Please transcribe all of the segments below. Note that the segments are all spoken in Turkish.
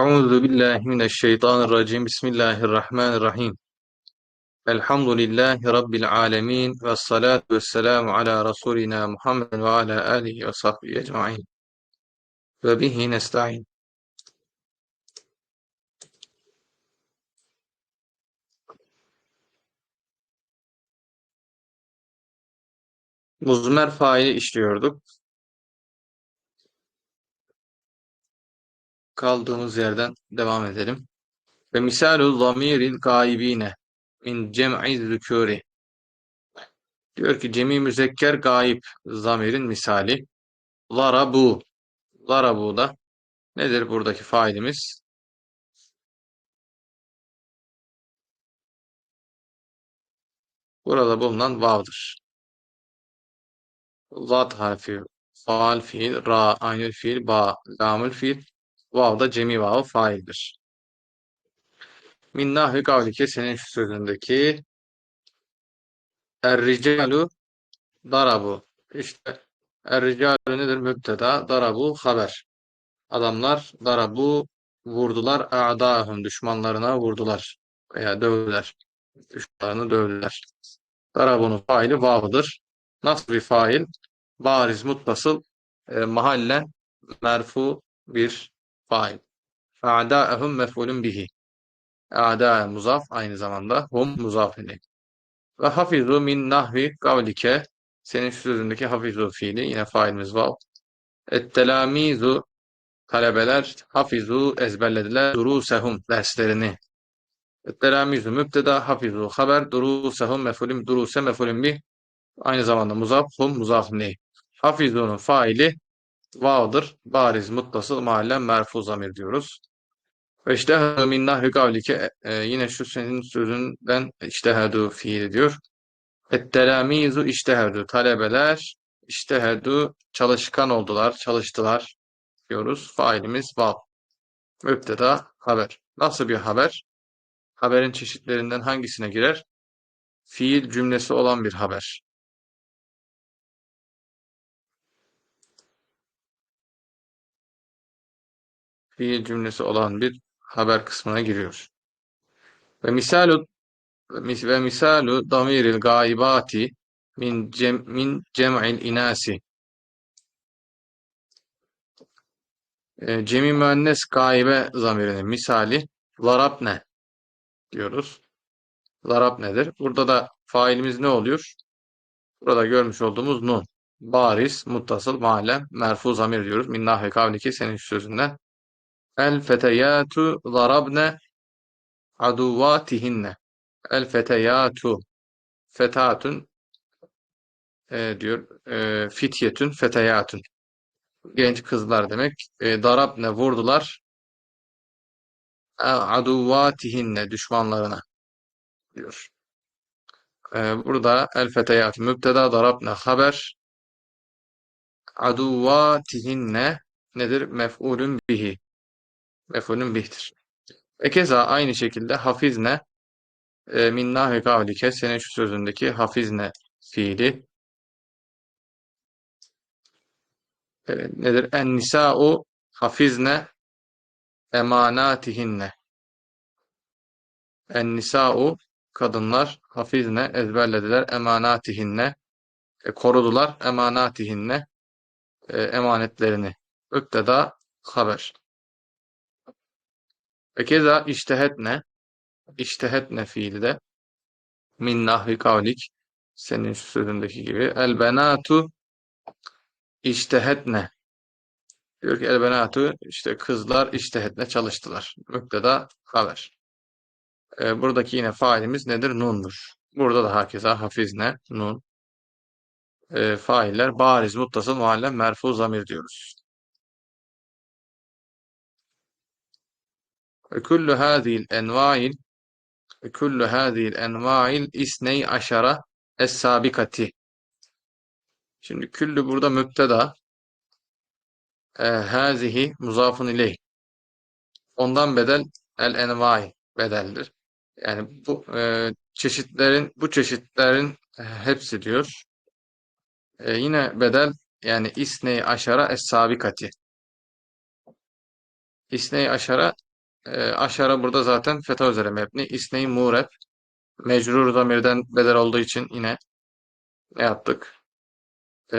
Euzu billahi mineşşeytanirracim. Bismillahirrahmanirrahim. Elhamdülillahi rabbil alamin ve salatu vesselamu ala rasulina Muhammed ve ala alihi ve sahbihi ecmaîn. Ve bihi nestaîn. Muzmer faili işliyorduk. Kaldığımız yerden devam edelim. Ve misalul zamiril gaibine min cem'i zükûri. Diyor ki cemi müzekker gaib zamirin misali. Zarabu. Zarabu da nedir buradaki failimiz? Burada bulunan vav'dır. Zat harfi, faal fiil, ra, aynül fiil, ba, lamül fiil, vav da cemi vav faildir. Min nahvi kavlike senin şu sözündeki Er-ricalu darabu. İşte er-ricalu nedir? Mübteda. Darabu haber. Adamlar darabu vurdular. A'dahum düşmanlarına vurdular. Veya dövdüler. Düşmanlarını dövdüler. Darabunun faili vav'dır. Nasıl bir fail? Bariz muttasıl e, mahallen merfu bir fail. A'da'ehum mef'ulun bihi. A'da muzaf aynı zamanda hum muzaf ile. Ve hafizu min nahvi kavlike senin şu sözündeki hafizu fiili yine failimiz vav. Ettelamizu talebeler hafizu ezberlediler durusehum derslerini. Ettelamizu mübteda hafizu haber durusehum mefulüm duruse mefulüm bi aynı zamanda muzaf hum muzaf ne. Hafizunun faili vav'dır. Bariz muttasıl mahallen merfu zamir diyoruz. Ve iştehadu min nahvi kavlike e, yine şu senin sözünden iştehadu fiil diyor. Ettelamizu iştehadu talebeler iştehadu çalışkan oldular, çalıştılar diyoruz. Failimiz vav. Mübteda haber. Nasıl bir haber? Haberin çeşitlerinden hangisine girer? Fiil cümlesi olan bir haber. Fiil cümlesi olan bir haber kısmına giriyor. Ve misalu ve misalu damiril gaibati min cem, min cem'il inasi e, cemi müennes gaibe zamirinin misali ne diyoruz. Larab nedir? Burada da failimiz ne oluyor? Burada görmüş olduğumuz nun. Baris, muttasıl, mahallen, merfu zamir diyoruz. Min nahve kavliki senin sözünden. El feteyatu zarabne aduvatihinne. El feteyatu fetatun e, diyor e, fityetün feteyatun genç kızlar demek. E, darabne vurdular aduvatihinne düşmanlarına diyor. E, burada el feteyat mübteda darabne haber aduvatihinne nedir? Mef'ulün bihi. Mef'ulün bihtir. Ve keza aynı şekilde hafizne e, min nahi kavlike senin şu sözündeki hafizne fiili e, nedir? En nisa'u hafizne emanatihinne en nisa'u kadınlar hafizne ezberlediler emanatihinne e, korudular emanatihinne e, emanetlerini. Ökteda haber. Ve keza iştehetne iştehetne fiili de min nahvi kavlik senin şu sözündeki gibi el benatu iştehetne diyor ki el benatu işte kızlar iştehetne çalıştılar. Mükteda haber. Ee, buradaki yine failimiz nedir? Nun'dur. Burada da hakeza hafizne, nun. E, failler bariz, muttasıl, muallen, merfu, zamir diyoruz. Hâzîl envâil ve kullu hâzîl envâil isney aşara es-sabikati. Şimdi küllü burada müpteda. E, hâzihi muzafun ileyh. Ondan bedel el envai bedeldir. Yani bu e, çeşitlerin bu çeşitlerin e, hepsi diyor. E, yine bedel yani isney aşara es-sabikati. İsney aşara E, aşara burada zaten feta üzere mebni. İsneyi mureb. Mecrur zamirden bedel olduğu için yine ne yaptık? E,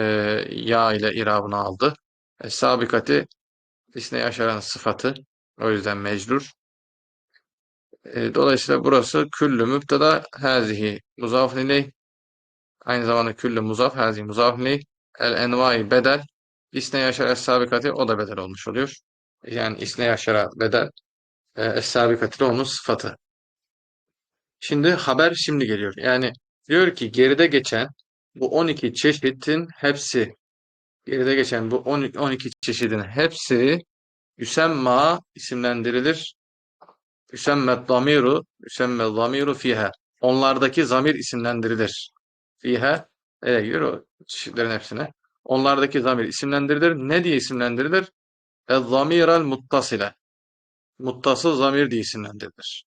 ya ile irabını aldı. E, sabikati isneyi aşaranın sıfatı. O yüzden mecrur. E, dolayısıyla burası küllü mübteda hazihi muzaf. Aynı zamanda küllü muzaf hazihi muzaf. El envai bedel. İsne yaşara sabikati o da bedel olmuş oluyor. Yani isne yaşara bedel e, es-sabikati de onun sıfatı. Şimdi haber şimdi geliyor. Yani diyor ki geride geçen bu 12 çeşitin hepsi geride geçen bu 12 çeşidin hepsi yüsemma isimlendirilir. Yüsemme zamiru yüsemme zamiru fiha. Onlardaki zamir isimlendirilir. Fiha nereye gidiyor o çeşitlerin hepsine. Onlardaki zamir isimlendirilir. Ne diye isimlendirilir? Ez-zamiral muttasile. Muttasıl zamir diye isimlendirilir.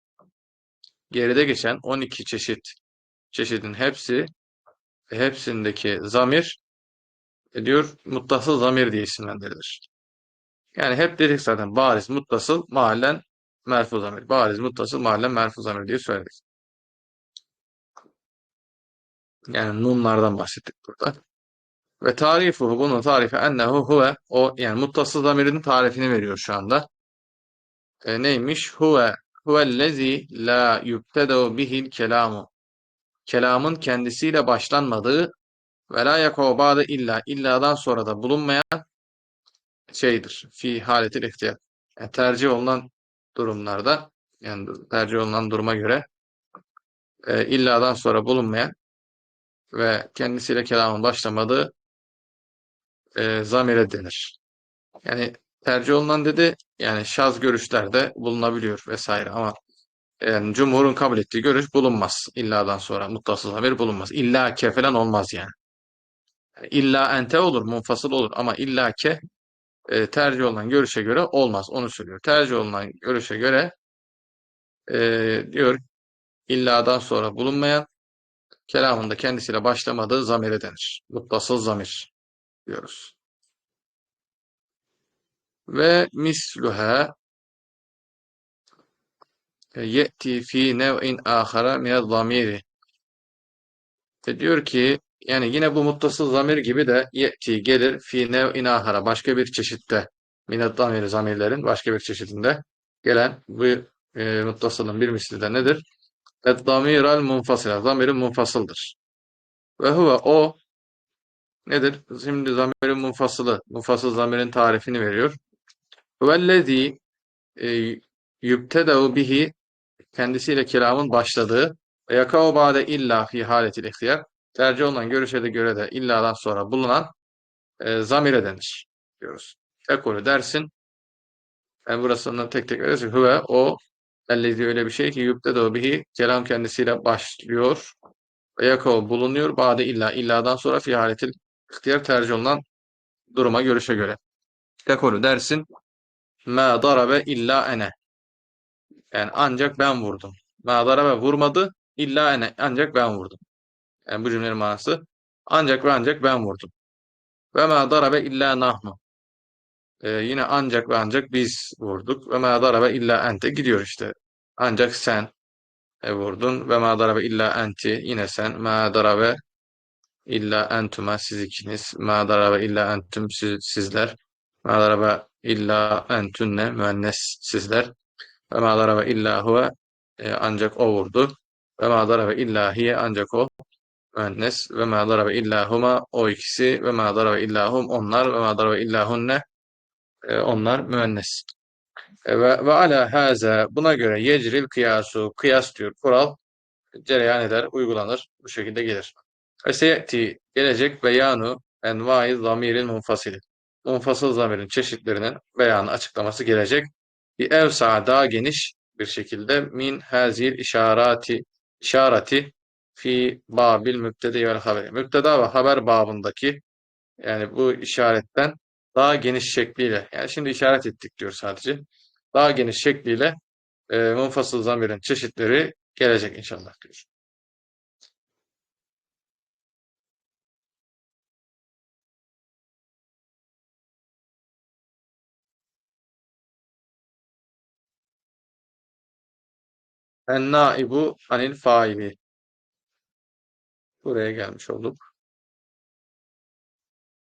Geride geçen 12 çeşit çeşidin hepsi hepsindeki zamir e, diyor muttasıl zamir diye isimlendirilir. Yani hep dedik zaten bariz muttasıl mahallen merfu zamir. Bariz muttasıl mahallen merfu zamir diye söyledik. Yani nunlardan bahsettik burada. Ve tarifuhu bunun tarifi ennehu huve o yani muttasıl zamirin tarifini veriyor şu anda. E, neymiş? Huve huvellezi la yubtedeu bihil kelamu. Kelamın kendisiyle başlanmadığı ve la yakov illa illadan sonra da bulunmayan şeydir. Fi haletil ihtiyar. Yani tercih olunan durumlarda yani tercih olunan duruma göre e, illadan sonra bulunmayan ve kendisiyle kelamın başlamadığı e, zamire denir. Yani tercih olunan dedi yani şaz görüşlerde bulunabiliyor vesaire ama yani cumhurun kabul ettiği görüş bulunmaz. İlladan sonra muttasıl zamir bulunmaz. İlla ke falan olmaz yani. yani illa ente olur, munfasıl olur ama illa ke e, tercih olunan görüşe göre olmaz. Onu söylüyor. Tercih olunan görüşe göre e, diyor illadan sonra bulunmayan kelamında kendisiyle başlamadığı zamire denir. Muttasıl zamir diyoruz. Ve misluha ye'ti fi nev'in ahara minel zamiri. Ve diyor ki yani yine bu muttasıl zamir gibi de ye'ti gelir fi nev'in ahara başka bir çeşitte minel zamiri zamirlerin başka bir çeşitinde gelen bu e, muttasılın bir misli de nedir? Et-zamiral munfasila. Zamirin munfasıldır. Ve huve o nedir? Şimdi zamirin munfasılı. Munfasıl zamirin tarifini veriyor. Huvellezî e, yübtedeu bihi kendisiyle kelamın başladığı ve yakao ba'de illa fi haletil ihtiyar tercih olunan görüşe de göre de illadan sonra bulunan e, zamire denir diyoruz. Ekolü dersin. Ben burasını tek tek verirsin. Huve o ellezi öyle bir şey ki yübtedeu bihi kelam kendisiyle başlıyor ve yakao bulunuyor. Ba'de illa illadan sonra fi haletil ihtiyar tercih olunan duruma görüşe göre. Ekolü dersin. Ma darabe illa ene. Yani ancak ben vurdum. Ma darabe vurmadı. İlla ene. Ancak ben vurdum. Yani bu cümlenin manası. Ancak ve ancak ben vurdum. Ve ma darabe illa nahnu. Ee, yine ancak ve ancak biz vurduk. Ve ma darabe illa ente. Gidiyor işte. Ancak sen e, vurdun. Ve ma darabe illa enti. Yine sen. Ma darabe illa entuma siz ikiniz. Ma darabe illa entüm siz, sizler. Ma darabe illa entünne müennes sizler. Ve ma darabe illa huve e, ancak o vurdu. Ve ma darabe illa hiye ancak o müennes. Ve ma darabe illa huma o ikisi. Ve ma darabe illa hum onlar. Ve ma darabe illa hunne e, onlar müennes. E, ve, ve ala haza buna göre yecril kıyasu kıyas diyor kural cereyan eder, uygulanır. Bu şekilde gelir. Ve seyeti gelecek beyanu envai zamiril munfasili. Munfasıl zamirin çeşitlerinin beyanı açıklaması gelecek. Bir evsa daha geniş bir şekilde min hazil işarati işareti fi babil mübtedi vel haberi. Mübteda ve haber babındaki yani bu işaretten daha geniş şekliyle yani şimdi işaret ettik diyor sadece. Daha geniş şekliyle e, munfasıl zamirin çeşitleri gelecek inşallah diyor. En naibu anil faili. Buraya gelmiş olduk.